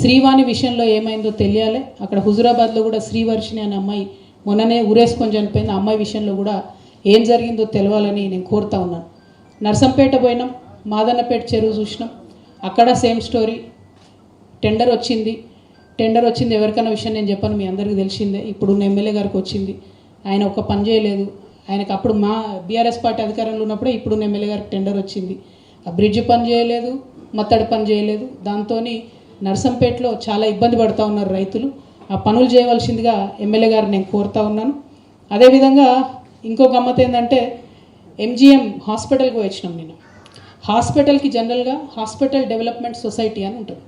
శ్రీవాణి విషయంలో ఏమైందో తెలియాలి. అక్కడ హుజురాబాద్లో కూడా శ్రీవర్షిణి అనే అమ్మాయి మొన్ననే ఉరేసుకొని చనిపోయింది. ఆ అమ్మాయి విషయంలో కూడా ఏం జరిగిందో తెలవాలని నేను కోరుతా ఉన్నాను. నర్సంపేట పోయినాం మాదన్నపేట చెరువు చూసినాం. అక్కడ సేమ్ స్టోరీ. టెండర్ వచ్చింది. టెండర్ వచ్చింది ఎవరికైనా విషయం నేను చెప్పాను మీ అందరికీ తెలిసిందే. ఇప్పుడు ఉన్న ఎమ్మెల్యే గారికి వచ్చింది. ఆయన ఒక పని చేయలేదు. ఆయనకు అప్పుడు మా బీఆర్ఎస్ పార్టీ అధికారంలో ఉన్నప్పుడే ఇప్పుడున్న ఎమ్మెల్యే గారికి టెండర్ వచ్చింది. ఆ బ్రిడ్జ్ పని చేయలేదు మత్తడి పని చేయలేదు. దాంతో నర్సంపేటలో చాలా ఇబ్బంది పడుతూ ఉన్నారు రైతులు. ఆ పనులు చేయవలసిందిగా ఎమ్మెల్యే గారు నేను కోరుతా ఉన్నాను. అదేవిధంగా ఇంకో గమ్మత ఏంటంటే ఎంజిఎం హాస్పిటల్కి వచ్చినాం నేను. హాస్పిటల్కి జనరల్గా హాస్పిటల్ డెవలప్మెంట్ సొసైటీ అని ఉంటుంది.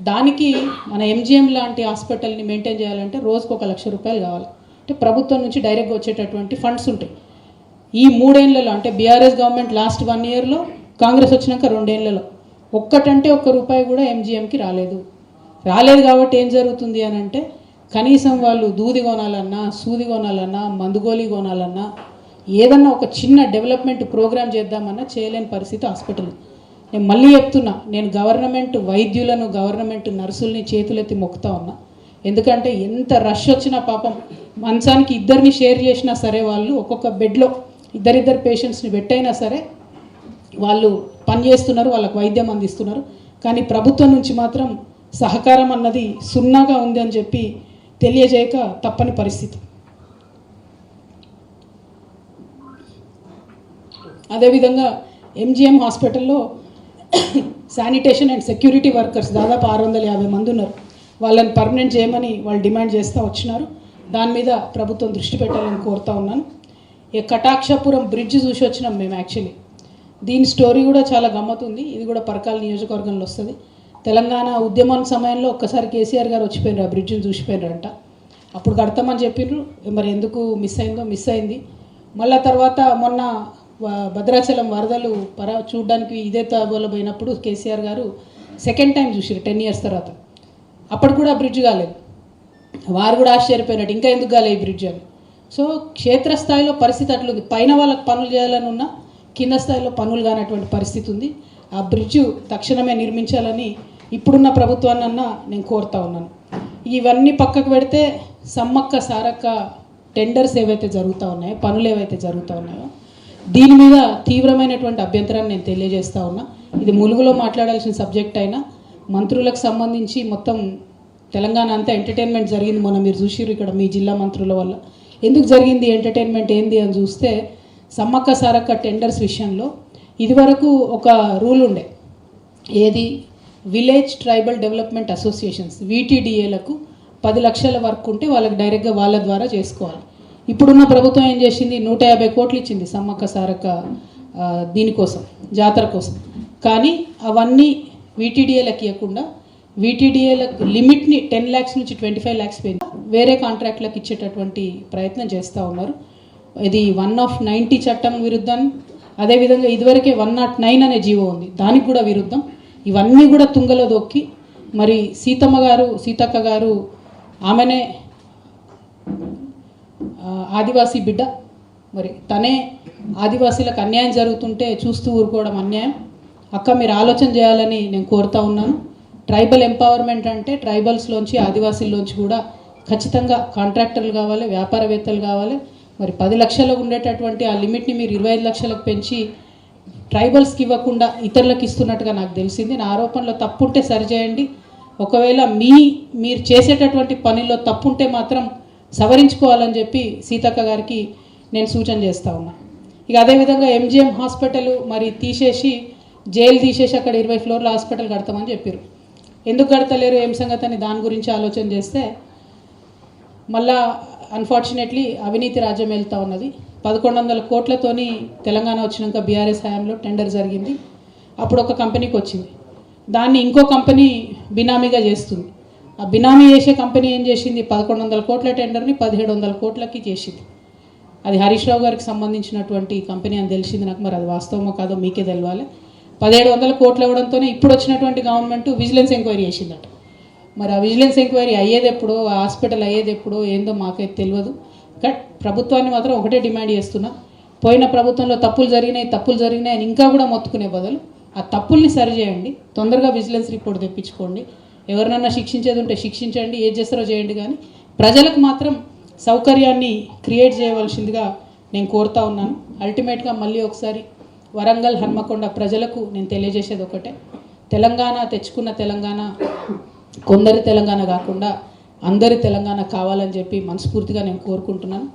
దానికి మన ఎంజిఎం లాంటి హాస్పిటల్ని మెయింటైన్ చేయాలంటే రోజుకు ఒక లక్ష రూపాయలు కావాలి. అంటే ప్రభుత్వం నుంచి డైరెక్ట్గా వచ్చేటటువంటి ఫండ్స్ ఉంటాయి. ఈ మూడేళ్ళలో అంటే బీఆర్ఎస్ గవర్నమెంట్ లాస్ట్ వన్ ఇయర్లో కాంగ్రెస్ వచ్చినాక రెండేళ్ళలో ఒక్కటంటే ఒక్క రూపాయి కూడా ఎంజిఎంకి రాలేదు. రాలేదు కాబట్టి ఏం జరుగుతుంది అని అంటే కనీసం వాళ్ళు దూది కొనాలన్నా సూది కొనాలన్నా మందుగోలి కొనాలన్నా ఏదన్నా ఒక చిన్న డెవలప్మెంట్ ప్రోగ్రామ్ చేద్దామన్నా చేయలేని పరిస్థితి హాస్పిటల్. నేను మళ్ళీ చెప్తున్నా నేను గవర్నమెంట్ వైద్యులను గవర్నమెంట్ నర్సుల్ని చేతులెత్తి మొక్కుతా ఉన్నా. ఎందుకంటే ఎంత రష్ వచ్చినా పాపం మంచానికి ఇద్దరిని షేర్ చేసినా సరే వాళ్ళు ఒక్కొక్క బెడ్లో ఇద్దరిద్దరు పేషెంట్స్ని పెట్టైనా సరే వాళ్ళు పని చేస్తున్నారు వైద్యం అందిస్తున్నారు. కానీ ప్రభుత్వం నుంచి మాత్రం సహకారం అన్నది సున్నాగా ఉంది అని చెప్పి తెలియజేయక తప్పని పరిస్థితి. అదేవిధంగా ఎంజిఎం హాస్పిటల్లో శానిటేషన్ అండ్ సెక్యూరిటీ వర్కర్స్ దాదాపు ఆరు వందల యాభై మంది ఉన్నారు. వాళ్ళని పర్మనెంట్ చేయమని వాళ్ళు డిమాండ్ చేస్తూ వచ్చినారు. దాని మీద ప్రభుత్వం దృష్టి పెట్టాలని కోరుతా ఉన్నాను. ఈ కటాక్షపురం బ్రిడ్జ్ చూసి వచ్చినాం మేము యాక్చువల్లీ. దీని స్టోరీ కూడా చాలా గమ్మతుంది ఇది కూడా పరకాల నియోజకవర్గంలో వస్తుంది. తెలంగాణ ఉద్యమం సమయంలో ఒక్కసారి కేసీఆర్ గారు వచ్చిపోయినారు ఆ బ్రిడ్జ్ని చూసిపోయినారంట. అప్పుడు కడతామని చెప్పిండ్రు మరి ఎందుకు మిస్ అయిందో మిస్ అయింది. మళ్ళా తర్వాత మొన్న భద్రాచలం వరదలు పర చూడడానికి ఇదే తాబోలో పోయినప్పుడు కేసీఆర్ గారు సెకండ్ టైం చూసారు టెన్ ఇయర్స్ తర్వాత. అప్పుడు కూడా బ్రిడ్జ్ కాలేదు. వారు కూడా ఆశ్చర్యపోయినట్టు ఇంకా ఎందుకు కాలేదు ఈ బ్రిడ్జ్ అని. సో క్షేత్రస్థాయిలో పరిస్థితి అట్లుంది. పైన వాళ్ళకి పనులు చేయాలని ఉన్నా కింద స్థాయిలో పనులు కానటువంటి పరిస్థితి ఉంది. ఆ బ్రిడ్జ్ తక్షణమే నిర్మించాలని ఇప్పుడున్న ప్రభుత్వాన్ని అన్న నేను కోరుతా ఉన్నాను. ఇవన్నీ పక్కకు పెడితే సమ్మక్క సారక్క టెండర్స్ ఏవైతే జరుగుతూ ఉన్నాయో పనులు ఏవైతే జరుగుతూ ఉన్నాయో దీని మీద తీవ్రమైనటువంటి అభ్యంతరాన్ని నేను తెలియజేస్తా ఉన్నా. ఇది ములుగులో మాట్లాడాల్సిన సబ్జెక్ట్ అయినా మంత్రులకు సంబంధించి మొత్తం తెలంగాణ అంతా ఎంటర్టైన్మెంట్ జరిగింది. మొన్న మీరు చూసిర్రు ఇక్కడ మీ జిల్లా మంత్రుల వల్ల. ఎందుకు జరిగింది ఎంటర్టైన్మెంట్ ఏంది అని చూస్తే సమ్మక్క సారక్క టెండర్స్ విషయంలో ఇదివరకు ఒక రూల్ ఉండే. ఏది? విలేజ్ ట్రైబల్ డెవలప్మెంట్ అసోసియేషన్స్ వీటీడీఏలకు పది లక్షల వరకు ఉంటే వాళ్ళకి డైరెక్ట్గా వాళ్ళ ద్వారా చేసుకోవాలి. ఇప్పుడున్న ప్రభుత్వం ఏం చేసింది? నూట యాభై కోట్లు ఇచ్చింది సమ్మక్క సారక్క దీనికోసం జాతర కోసం. కానీ అవన్నీ వీటీడీఏలకు ఇవ్వకుండా వీటీడీఏలకు లిమిట్ని టెన్ ల్యాక్స్ నుంచి ట్వంటీ ఫైవ్ ల్యాక్స్ పోయింది వేరే కాంట్రాక్ట్లకు ఇచ్చేటటువంటి ప్రయత్నం చేస్తూ ఉన్నారు. ఇది వన్ ఆఫ్ నైంటీ చట్టం విరుద్ధం. అదేవిధంగా ఇదివరకే వన్ నాట్ నైన్ అనే జీవో ఉంది. దానికి కూడా విరుద్ధం. ఇవన్నీ కూడా తుంగలో దొక్కి మరి సీతమ్మ గారు సీతక్క గారు ఆమెనే ఆదివాసీ బిడ్డ. మరి తనే ఆదివాసీలకు అన్యాయం జరుగుతుంటే చూస్తూ ఊరుకోవడం అన్యాయం. అక్క మీరు ఆలోచన చేయాలని నేను కోరుతా ఉన్నాను. ట్రైబల్ ఎంపవర్మెంట్ అంటే ట్రైబల్స్లోంచి ఆదివాసీల్లోంచి కూడా ఖచ్చితంగా కాంట్రాక్టర్లు కావాలి వ్యాపారవేత్తలు కావాలి. మరి పది లక్షలకు ఉండేటటువంటి ఆ లిమిట్ని మీరు ఇరవై ఐదు లక్షలకు పెంచి ట్రైబల్స్కి ఇవ్వకుండా ఇతరులకు ఇస్తున్నట్టుగా నాకు తెలిసింది. నా ఆరోపణలో తప్పుంటే సరిచేయండి ఒకవేళ మీ మీరు చేసేటటువంటి పనిలో తప్పుంటే మాత్రం సవరించుకోవాలని చెప్పి సీతక్క గారికి నేను సూచన చేస్తా ఉన్నా. ఇక అదేవిధంగా ఎంజిఎం హాస్పిటల్ మరి తీసేసి జైలు తీసేసి అక్కడ ఇరవై ఫ్లోర్ల హాస్పిటల్ కడతామని చెప్పారు ఎందుకు కడతలేరు? ఏం సంగతి అని దాని గురించి ఆలోచన చేస్తే మళ్ళా అన్ఫార్చునేట్లీ అవినీతి రాజ్యం వెళ్తూ ఉన్నది. పదకొండు వందల కోట్లతోని తెలంగాణ వచ్చినాక బీఆర్ఎస్ హయాంలో టెండర్ జరిగింది. అప్పుడు ఒక కంపెనీకి వచ్చింది. దాన్ని ఇంకో కంపెనీ బినామీగా చేస్తుంది. ఆ బినామీ చేసే కంపెనీ ఏం చేసింది? పదకొండు వందల కోట్ల టెండర్ని పదిహేడు వందల కోట్లకి చేసింది. అది హరీష్ రావు గారికి సంబంధించినటువంటి కంపెనీ అని తెలిసింది నాకు మరి అది వాస్తవమో కాదో మీకే తెలవాలి. పదిహేడు వందల కోట్లు ఇవ్వడంతోనే ఇప్పుడు వచ్చినటువంటి గవర్నమెంట్ విజిలెన్స్ ఎంక్వైరీ చేసిందట. మరి ఆ విజిలెన్స్ ఎంక్వైరీ అయ్యేది ఎప్పుడు ఆ హాస్పిటల్ అయ్యేది ఎప్పుడు ఏందో మాకైతే తెలియదు బట్ ప్రభుత్వాన్ని మాత్రం ఒకటే డిమాండ్ చేస్తున్నా. పోయిన ప్రభుత్వంలో తప్పులు జరిగినాయి తప్పులు జరిగినాయి అని ఇంకా కూడా మొత్తుకునే బదులు ఆ తప్పుల్ని సరిచేయండి తొందరగా విజిలెన్స్ రిపోర్ట్ తెప్పించుకోండి. ఎవరినన్నా శిక్షించేది ఉంటే శిక్షించండి ఏది చేస్తారో చేయండి కానీ ప్రజలకు మాత్రం సౌకర్యాన్ని క్రియేట్ చేయవలసిందిగా నేను కోరుతా ఉన్నాను. అల్టిమేట్గా మళ్ళీ ఒకసారి వరంగల్ హన్మకొండ ప్రజలకు నేను తెలియజేసేది ఒకటే. తెలంగాణ తెచ్చుకున్న తెలంగాణ కొందరి తెలంగాణ కాకుండా అందరి తెలంగాణ కావాలని చెప్పి మనస్ఫూర్తిగా నేను కోరుకుంటున్నాను.